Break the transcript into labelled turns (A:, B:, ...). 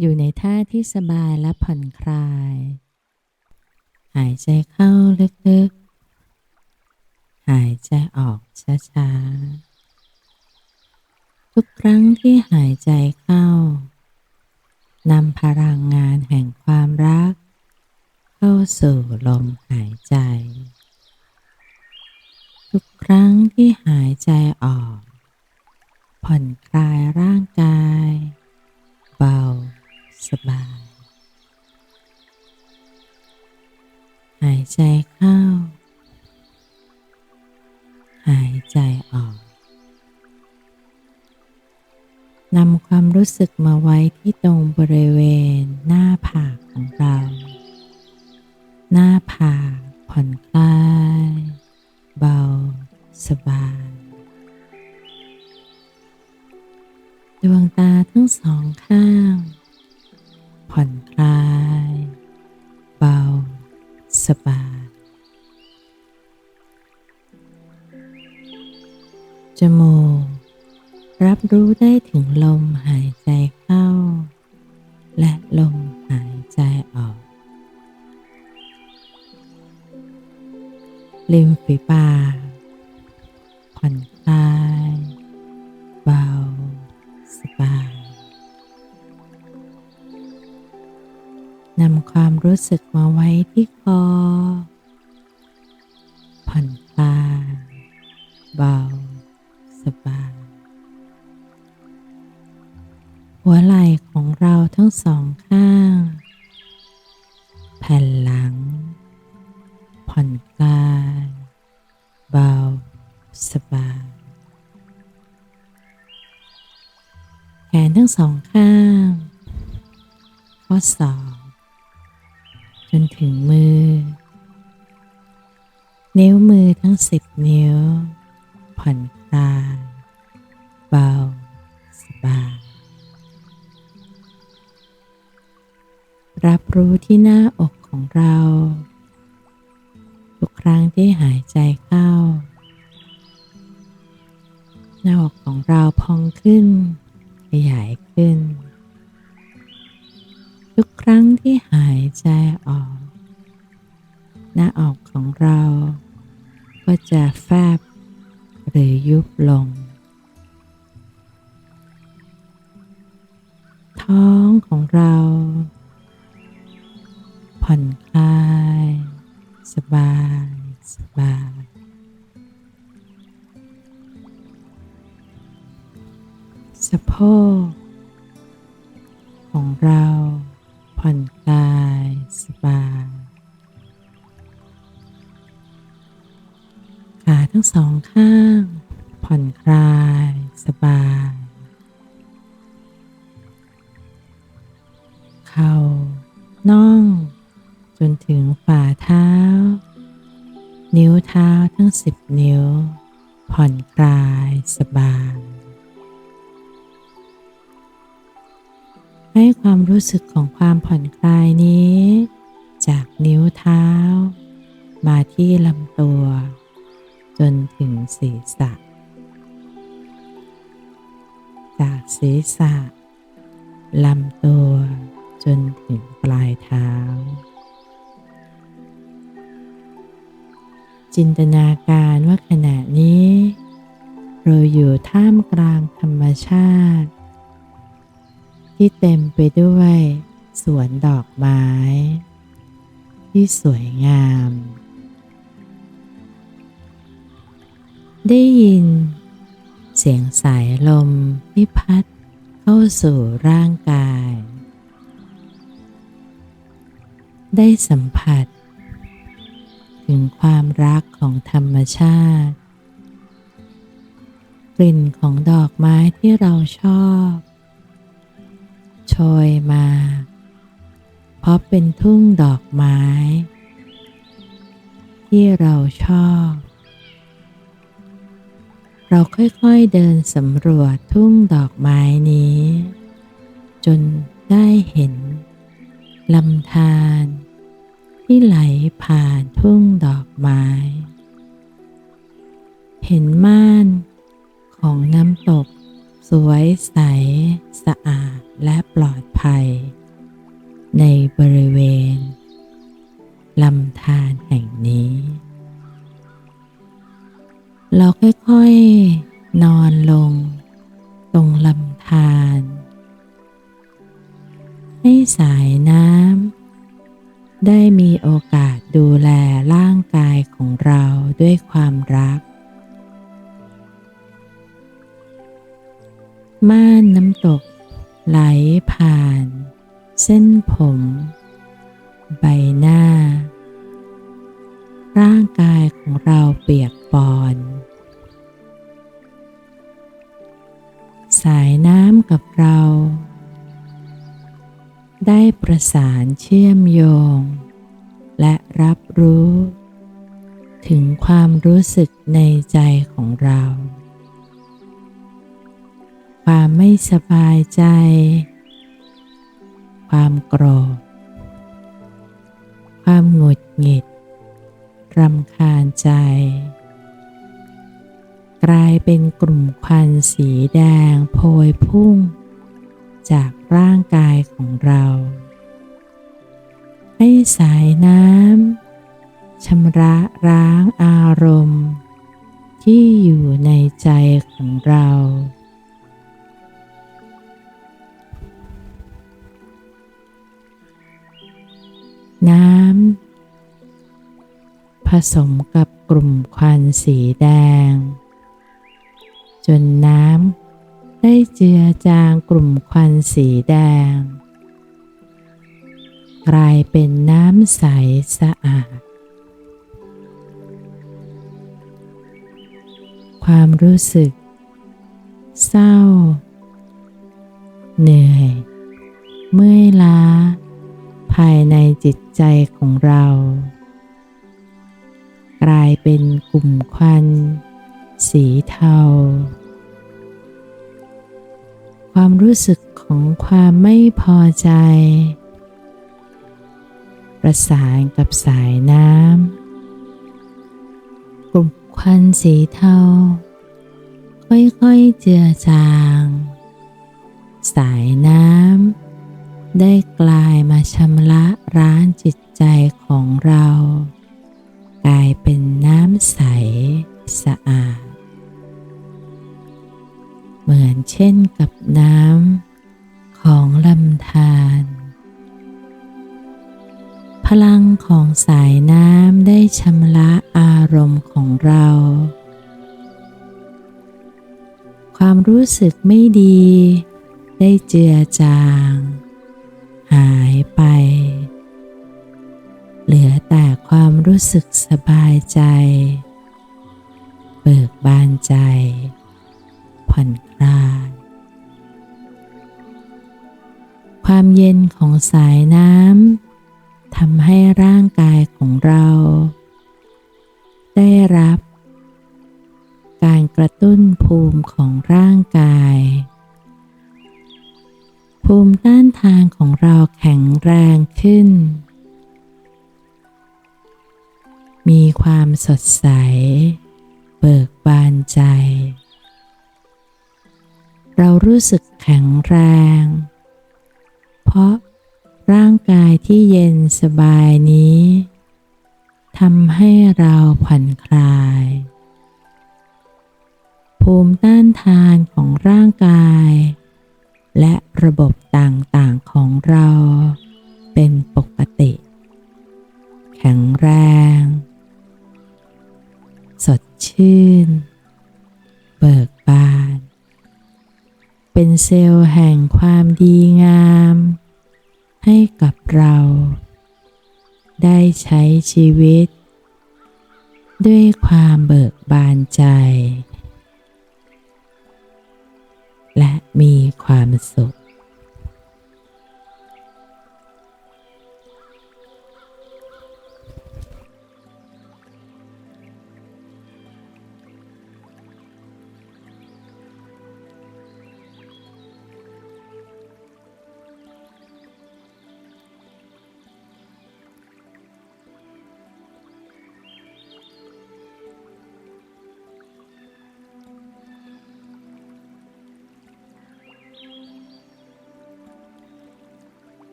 A: อยู่ในท่าที่สบายและผ่อนคลาย หายใจเข้าลึกๆ หายใจออกช้าๆ ทุกครั้งที่หายใจเข้านำพลังงานแห่งความรัก เข้าสู่ลมหายใจ ทุกครั้งที่หายใจออก ผ่อนคลายร่างกาย เบา สบาย หายใจเข้า หายใจออก นำความรู้สึกมาไว้ที่ตรงบริเวณหน้าผากของเรา หน้าผากผ่อนคลาย เบา สบายดวงตาทั้งสองข้าง รู้ได้ถึงลมหายใจเข้า และลมหายใจออก ริมฝีปากผ่อนคลาย เบา สบายนำความรู้สึกมาไว้ที่คอ ผ่อนคลาย เบา สบาย หัวไหล่ของเราทั้งสองข้าง แผ่นหลัง ผ่อนคลาย เบา สบายแขนทั้งสองข้าง ข้อศอกจนถึงมือ นิ้วมือทั้งสิบนิ้ว ผ่อนคลาย เบา รู้ที่หน้าอกของเรา ทุกครั้งที่หายใจเข้า หน้าอกของเราพองขึ้น ขยายขึ้น ทุกครั้งที่หายใจออก หน้าอกของเราก็จะแฟบหรือยุบลง ท้องของเรา ผ่อนคลาย สบาย สบาย สะโพกของเราผ่อนคลาย สบาย ขาทั้งสองข้าง ผ่อนคลาย สบาย ผ่อนคลายสบาย ให้ความรู้สึกของความผ่อนคลายนี้ จากนิ้วเท้า มาที่ลำตัว จนถึงศีรษะ จากศีรษะลำตัวจนถึงปลายเท้า จินตนาการ ท่ามกลางธรรมชาติ ที่เต็มไปด้วยสวนดอกไม้ ที่สวยงาม ได้ยิน เสียงสายลมที่พัดเข้าสู่ร่างกาย ได้สัมผัส ถึงความรักของธรรมชาติ ลิ่นของดอกไม้ที่เราชอบโชยมา เพราะเป็นทุ่งดอกไม้ ที่เราชอบ เราค่อยๆเดินสำรวจทุ่งดอกไม้นี้ จนได้เห็นลำธารที่ไหลผ่านทุ่งดอกไม้ เห็นม่าน ของน้ำตก สวยใส สะอาดและปลอดภัย ในบริเวณลำธารแห่งนี้ เราค่อยๆนอนลง ตรงลำธารให้สายน้ำได้มีโอกาสดูแลร่างกายของเราด้วยความรัก ม่านน้ำตก ไหลผ่าน เส้นผม ใบหน้า ร่างกายของเราเปียกปอน สายน้ำกับเรา ได้ประสานเชื่อมโยง และรับรู้ ถึงความรู้สึกในใจของเรา ความไม่สบายใจ ความโกรธ ความหงุดหงิด รำคาญใจ กลายเป็นกลุ่มควันสีแดงโพยพุ่ง จากร่างกายของเรา ให้สายน้ำชำระร้างอารมณ์ ที่อยู่ในใจของเรา น้ำ ผสมกับกลุ่มควันสีแดง จนน้ำได้เจือจางกลุ่มควันสีแดง กลายเป็นน้ำใสสะอาด ความรู้สึก เศร้า เหนื่อย เมื่อยล้า ภายในจิตใจของเรา กลายเป็นกลุ่มควัน สีเทา ความรู้สึกของความไม่พอใจ ประสานกับสายน้ำกลุ่มควันสีเทา ค่อยๆเจือจาง สายน้ำ ได้กลายมาชำระร้านจิตใจของเรา กลายเป็นน้ำใสสะอาด เหมือนเช่นกับน้ำของลำธารพลังของสายน้ำได้ชำระอารมณ์ของเรา ความรู้สึกไม่ดีได้เจือจาง หายไป เหลือแต่ความรู้สึกสบายใจ เบิกบานใจ ผ่อนคลาย ความเย็นของสายน้ำทำให้ร่างกายของเรา ได้รับการกระตุ้นภูมิของร่างกาย ภูมิต้านทานของเราแข็งแรงขึ้น มีความสดใส เบิกบานใจ เรารู้สึกแข็งแรง เพราะร่างกายที่เย็นสบายนี้ทำให้เราผ่อนคลาย ภูมิต้านทานของร่างกาย และระบบต่างๆของเรา เป็นปกติ แข็งแรง สดชื่น เบิกบาน เป็นเซลล์แห่งความดีงาม ให้กับเรา ได้ใช้ชีวิต ด้วยความเบิกบานใจ และมีความสุข